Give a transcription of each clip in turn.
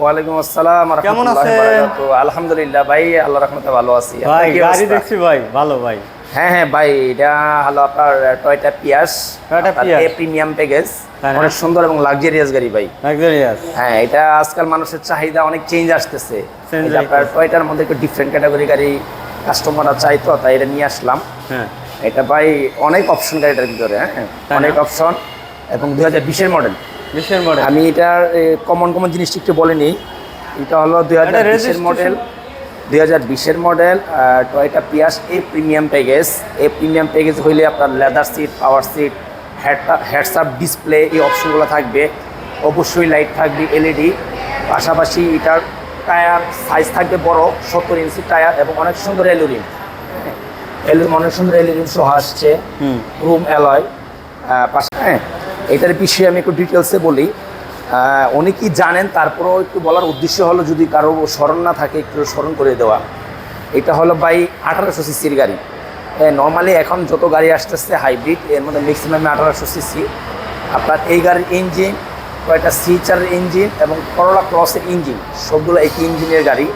ওয়ালাইকুম আসসালাম কেমন আছেন? আলহামদুলিল্লাহ ভাই আল্লাহ রহমতে ভালো আছি। ভাই গাড়ি দেখছি ভাই ভালো ভাই। হ্যাঁ হ্যাঁ ভাই এটা হলো আপনার টয়টা পিয়াস প্রিমিয়াম প্যাকেজ অনেক সুন্দর এবং লাক্সারিয়াস গাড়ি ভাই। লাক্সারিয়াস হ্যাঁ এটা আজকাল মানুষের চাহিদা অনেক চেঞ্জ আসতেছে। আপনার টয়টার মধ্যে একটু ডিফারেন্ট ক্যাটাগরি গাড়ি কাস্টমাররা চাইতো তাই এটা নিয়ে আসলাম। হ্যাঁ। এটা ভাই অনেক অপশন গাড়িটার ভিতরে হ্যাঁ অনেক অপশন এবং দুই হাজার বিশের মডেল আমি এটার কমন কমন জিনিসটা একটু বলে নিই। এটা হলো দুই হাজার বিশের মডেল দুই হাজার বিশের model Toyota Prius A premium package A premium package হইলে আপনার leather seat power seat heads up display এই অপশনগুলো থাকবে। অবশ্যই লাইট থাকবে এলইডি পাশাপাশি এটার টায়ার সাইজ থাকবে বড় সত্তর ইঞ্চি টায়ার এবং অনেক সুন্দর এলুরিম এলুরিম অনেক সুন্দর এলুরিম সহ আসছে। রুম অ্যালয় পাশে হ্যাঁ এটার বিষয়ে আমি একটু ডিটেলসে বলি। অনেকেই জানেন, তারপরেও একটু বলার উদ্দেশ্য হলো যদি কারও স্মরণ না থাকে, একটু স্মরণ করে দেওয়া। এটা হলো বাই আঠারোশো সিসির গাড়ি। নর্মালি এখন যত গাড়ি আসতেছে হাইব্রিড এর মধ্যে ম্যাক্সিমাম আঠারোশো সিসি। আপনার এই গাড়ির ইঞ্জিন কয়েকটা সিচারের ইঞ্জিন এবং করোলা ক্রসের ইঞ্জিন সবগুলো একই ইঞ্জিনের গাড়ি।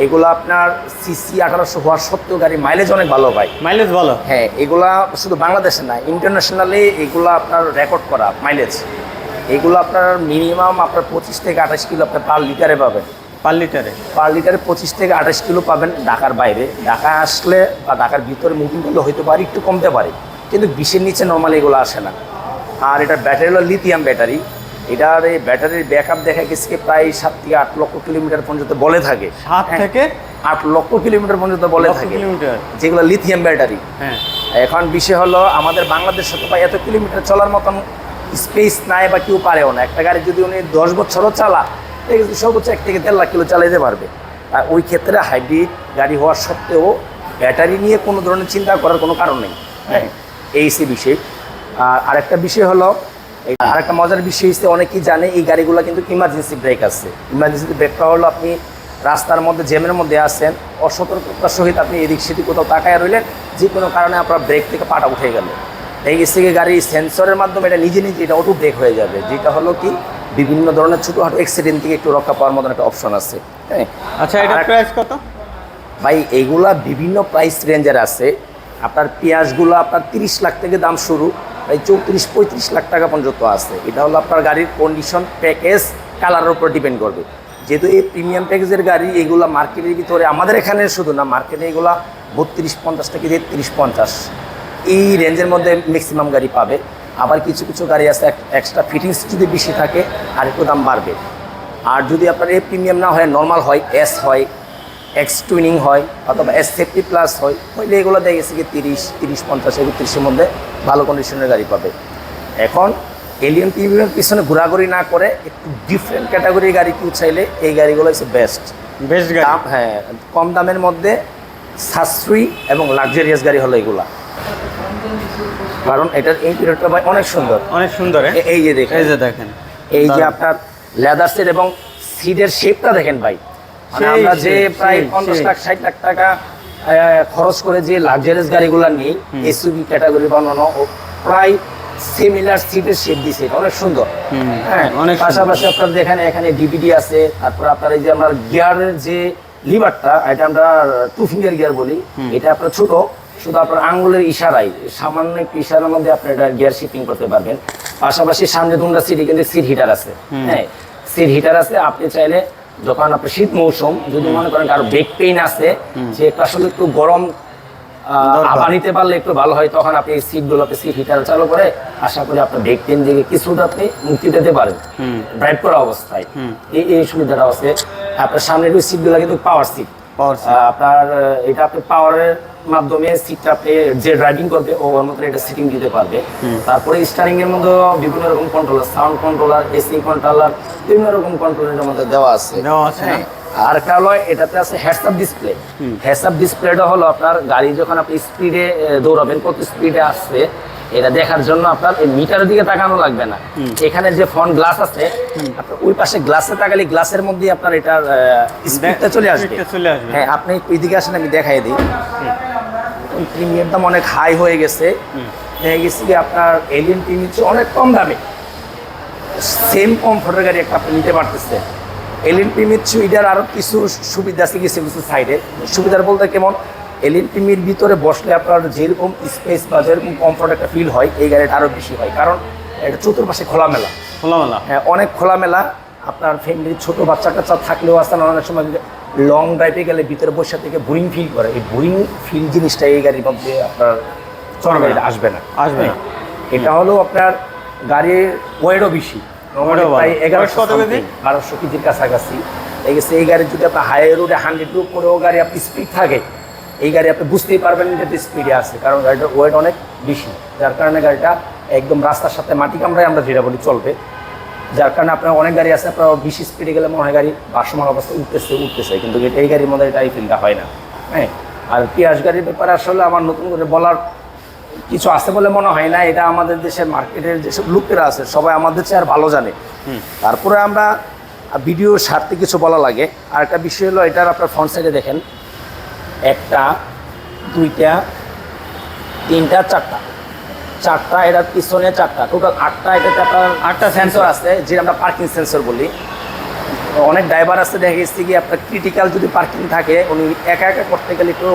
এগুলো আপনার সিসি আঠারোশো হওয়ার সত্ত্বেও গাড়ি মাইলেজ অনেক ভালো পায় মাইলেজ ভালো? হ্যাঁ এগুলা শুধু বাংলাদেশে না ইন্টারন্যাশনালি এগুলো আপনার রেকর্ড করা মাইলেজ এগুলো আপনার মিনিমাম আপনার পঁচিশ থেকে আঠাশ কিলো আপনার পার লিটারে পাবেন। পার লিটারে পার লিটারে পঁচিশ থেকে আঠাশ কিলো পাবেন ঢাকার বাইরে। ঢাকা আসলে বা ঢাকার ভিতরে মুভিং করলে হইতে পারে একটু কমতে পারে কিন্তু বিশের নিচে নর্মালি এগুলো আসে না। আর এটা ব্যাটারি হলো লিথিয়াম ব্যাটারি এটার এই ব্যাটারির ব্যাকআপ দেখা গেছে প্রায় সাত থেকে আট লক্ষ কিলোমিটার পর্যন্ত বলে থাকে। সাত হ্যাঁ, থেকে আট লক্ষ কিলোমিটার পর্যন্ত বলে থাকে। যেগুলো লিথিয়াম ব্যাটারি হ্যাঁ। এখন বিষয় হলো আমাদের বাংলাদেশে তো ভাই এত কিলোমিটার চলার মতন স্পেস নাই বা কেউ পারেও না। একটা গাড়ি যদি উনি দশ বছরও চালা সর্বোচ্চ এক থেকে দেড় লাখ কিলো চালাইতে পারবে। আর ওই ক্ষেত্রে হাইব্রিড গাড়ি হওয়ার সত্ত্বেও ব্যাটারি নিয়ে কোনো ধরনের চিন্তা করার কোনো কারণ নেই। হ্যাঁ এই সে বিষয়। আর আরেকটা বিষয় হলো এই আরেকটা মজার বিষয় হচ্ছে অনেকেই জানে এই গাড়িগুলো কিন্তু ইমার্জেন্সি ব্রেক আছে। ইমার্জেন্সি ব্রেকটা হলো আপনি রাস্তার মধ্যে জ্যামের মধ্যে আসেন অসতর্কতার সহিত আপনি এদিক সেদিক কোথাও তাকায় রইলেন যে কোনো কারণে আপনার ব্রেক থেকে পাটা উঠে গেল। এই থেকে গাড়ি সেন্সরের মাধ্যমে এটা নিজে নিজে এটা অটো ব্রেক হয়ে যাবে যেটা হলো কি বিভিন্ন ধরনের ছোটোখাটো অ্যাক্সিডেন্ট থেকে একটু রক্ষা পাওয়ার মতন একটা অপশন আছে হ্যাঁ? আচ্ছা আর- প্রাইস কত? ভাই এইগুলা বিভিন্ন প্রাইস রেঞ্জের আছে। আপনার পেঁয়াজগুলো আপনার তিরিশ লাখ থেকে দাম শুরু প্রায় চৌত্রিশ, পঁয়ত্রিশ লাখ টাকা পর্যন্ত আছে। এটা হলো আপনার গাড়ির কন্ডিশন প্যাকেজ কালারের উপর ডিপেন্ড করবে। যেহেতু এই প্রিমিয়াম প্যাকেজের গাড়ি, এগুলো মার্কেটের ভিতরে, আমাদের এখানে শুধু না মার্কেটে এগুলা বত্রিশ, পঞ্চাশ থেকে তেত্রিশ, পঞ্চাশ। এই রেঞ্জের মধ্যে ম্যাক্সিমাম গাড়ি পাবে। আবার কিছু কিছু গাড়ি আছে এক্সট্রা ফিটিংস যদি বেশি থাকে আর একটু দাম বাড়বে। আর যদি আপনার এই প্রিমিয়াম না হয় নর্মাল হয় এস হয় এক্স টুইনিং হয় অথবা এস সেফটি প্লাস হয় হইলে এগুলো দেখে গেছে কি তিরিশ তিরিশ পঞ্চাশ একত্রিশের মধ্যে ভালো কন্ডিশনের গাড়ি পাবে। এখন এলিয়ন প্রিমিয়ামের পিছনে ঘোরাঘুরি না করে একটু ডিফারেন্ট ক্যাটাগরির গাড়ি কেউ চাইলে এই গাড়িগুলো হচ্ছে বেস্ট বেস্ট দাম হ্যাঁ কম দামের মধ্যে সাশ্রয়ী এবং লাক্সারিয়াস গাড়ি হলো এগুলা। কারণ এটার ইন্টেরিয়রটা ভাই অনেক সুন্দর। অনেক সুন্দর হ্যাঁ? এই যে দেখেন। এই যে দেখেন। এই যে আপনার লেদার সেট এবং সিটের শেপটা দেখেন ভাই। আমরা যে প্রায় পঞ্চাশ লাখ ষাট লাখ টাকা খরচ করে যে লাক্সারিয়াস গাড়িগুলো নিই এসইউভি ক্যাটাগরি বানানো প্রায় সিমিলার সিটের শেপ দিছে। অনেক সুন্দর। হ্যাঁ অনেক পাশাপাশি আপনার দেখেন এখানে ডিভিডি আছে তারপর আপনার এই যে আমরা গিয়ারের যে লিভারটা এটা আমরা টু ফিঙ্গার গিয়ার বলি এটা আপনার ছোট শুধু আপনার আঙ্গুলের ইশারায় সামান্য ইশারার মধ্যে আপনি এটা গিয়ার শিফটিং করতে পারবেন। পাশাপাশি সামনে দুটা সিটে কিন্তু সিট হিটার আছে। হ্যাঁ সিট হিটার আছে আপনি চাইলে যখন আপনার শীত মৌসুম যদি মনে করেন কারও বেগ পেইন আছে যে আসলে একটু গরম আহ, দরকার। নিতে পারলে একটু ভালো হয় তখন আপনি সিট সিটগুলোতে সিট হিটার চালু করে আশা করি আপনার বেক পেন থেকে কিছুটা আপনি মুক্তি পেতে পারেন। ড্রাইভ করা অবস্থায়। এই এই সুবিধাটা আছে। আপনার সামনের সিটগুলো কিন্তু পাওয়ার সিট আপনার এটা আপনি পাওয়ারের মাধ্যমে সিটটা আপনি যে ড্রাইভিং করবে ও ওর মধ্যে এটা সিটিং দিতে পারবে। তারপরে স্টারিং এর মধ্যে বিভিন্ন রকম controller sound controller AC controller বিভিন্ন রকম কন্ট্রোলের মধ্যে দেওয়া আছে। দেওয়া আছে হ্যাঁ। আর একটা হলো এটাতে আছে হেডসআপ ডিসপ্লে হেডসআপ ডিসপ্লেটা হলো আপনার গাড়ি যখন আপনি স্পিডে দৌড়াবেন কত স্পিডে আসছে এটা দেখার জন্য আপনার এই মিটারের দিকে তাকানো লাগবে না। এখানে যে ফ্রন্ট গ্লাস আছে আপনার ওই পাশে গ্লাসে তাকালে গ্লাসের মধ্যে আপনার এটার স্পিডটা চলে আসবে। হ্যাঁ আপনি এদিকে আসেন আমি দেখাই দিই। ওই প্রিমিয়াম দাম অনেক হাই হয়ে গেছে। হয়ে গেছে কি আপনার এলিয়ন প্রিমিয়াম অনেক কম দামে। সেম কমফোর্টের গাড়ি একটা আপনি নিতে পারতেছে। এলএনপি মিচ্ছু এটার আরও কিছু সুবিধা আছে কিছু কিছু সাইডে সুবিধার বলতে কেমন? এলএনপিমির ভিতরে বসলে আপনার যেরকম স্পেস বা যেরকম কমফোর্ট একটা ফিল হয় এই গাড়িটা আরও বেশি হয়। কারণ এটা চতুর্পাশে খোলামেলা। খোলামেলা। হ্যাঁ অনেক খোলামেলা। আপনার ফ্যামিলির ছোট বাচ্চা কাচ্চা থাকলেও আসতে অনেক সময় লং ড্রাইভে গেলে ভিতরে বসে থেকে বোরিং ফিল করে। এই বোরিং ফিল জিনিসটা এই গাড়ির মধ্যে আপনার গাড়িটা আসবে না। আসবে না। হ্যাঁ, এটা হলো আপনার গাড়ির ওয়েটও বেশি। প্রায় এগারোশো? বারোশো কেজির কাছাকাছি। এই গাড়ি যদি আপনার হাই রোডে হান্ড্রেড রুপ করেও গাড়ি আপনি স্পিড থাকে এই গাড়ি আপনি বুঝতেই পারবেন যে স্পিডে আছে কারণ গাড়িটার ওয়েট অনেক বেশি যার কারণে গাড়িটা একদম রাস্তার সাথে মাটি কামড়ায় আমরা যেটা বলি চলবে। যার কারণে আপনার অনেক গাড়ি আছে আপনার বেশি স্পিডে গেলে মনে হয় গাড়ি ভাসমান অবস্থা উঠতেছে উঠতেছে কিন্তু এটা- এই গাড়ির মধ্যে এটা এই ফিলটা হয় না। হ্যাঁ? আর পিয়াস গাড়ির ব্যাপারে আসলে আমার নতুন করে বলার কিছু আছে বলে মনে হয় না এটা আমাদের দেশের মার্কেটের যেসব লোকেরা আছে সবাই আমাদের চেয়ে আর ভালো জানে। তারপরে আমরা ভিডিও স্বার্থে কিছু বলা লাগে। আর একটা বিষয় হলো এটার আপনার ফ্রন্ট সাইডে দেখেন। একটা দুইটা তিনটা চারটা। চারটা এটার পিছনে চারটা। টোটাল আটটা এটাতে আপনার আটটা সেন্সর আছে যেটা আমরা পার্কিং সেন্সর বলি। অনেক ড্রাইভার আছে দেখে গেছে কি আপনার ক্রিটিক্যাল যদি পার্কিং থাকে উনি একা একা করতে গেলে একটু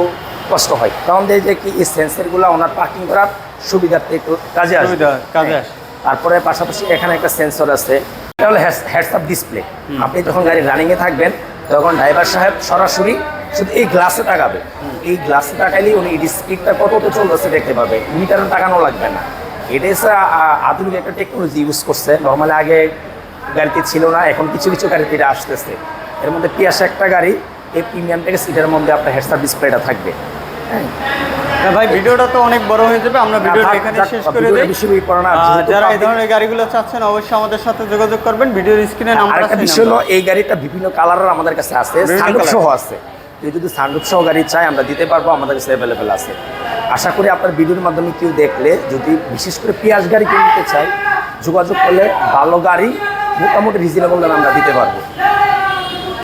কষ্ট হয়। কারণ দেখে যে কি এই সেন্সরগুলো ওনার পার্কিং করার সুবিধার্থে একটু কাজে আসবে কাজে হ্যাঁ। আসে। তারপরে পাশাপাশি এখানে একটা সেন্সর আছে এটা হলো আপ ডিসপ্লে আপনি যখন গাড়ি রানিংয়ে থাকবেন তখন ড্রাইভার সাহেব সরাসরি শুধু এই গ্লাসে তাকাবে। এই গ্লাসে তাকাইলেই উনি স্পিডটা কতটা চলতেছে দেখতে পাবে। মিটারে তাকানো লাগবে না। এটা এসে আধুনিক একটা টেকনোলজি ইউজ করছে। নর্মালি আগে গাড়িতে ছিল না এখন কিছু কিছু গাড়িতে এটা আসতেছে। এর মধ্যে পিয়াসা একটা গাড়ি এই প্রিমিয়াম থেকে সিটের মধ্যে আপনার হেডস আপ ডিসপ্লেটা থাকবে। হ্যাঁ। ভাই ভিডিওটা তো অনেক বড় হয়ে যাবে। আমরা ভিডিওটা এখানে শেষ করে দিই। যারা এই ধরনের গাড়িগুলো চাচ্ছেন অবশ্যই আমাদের সাথে যোগাযোগ করবেন। ভিডিওর স্ক্রিনে নাম্বার আরেকটা আছে বিষয় হলো এই গাড়িটা বিভিন্ন কালারের আমাদের কাছে আছে। সানরুফ সহ আছে। কেউ যদি সানরুপ সহ গাড়ি চাই, আমরা দিতে পারব, আমাদের কাছে অ্যাভেলেবেল আছে। আশা করি আপনার ভিডিওর মাধ্যমে কেউ দেখলে, যদি বিশেষ করে পেঁয়াজ গাড়ি কেউ চায়, যোগাযোগ করলে ভালো গাড়ি মোটামুটি রিজনেবল আমরা দিতে পারব।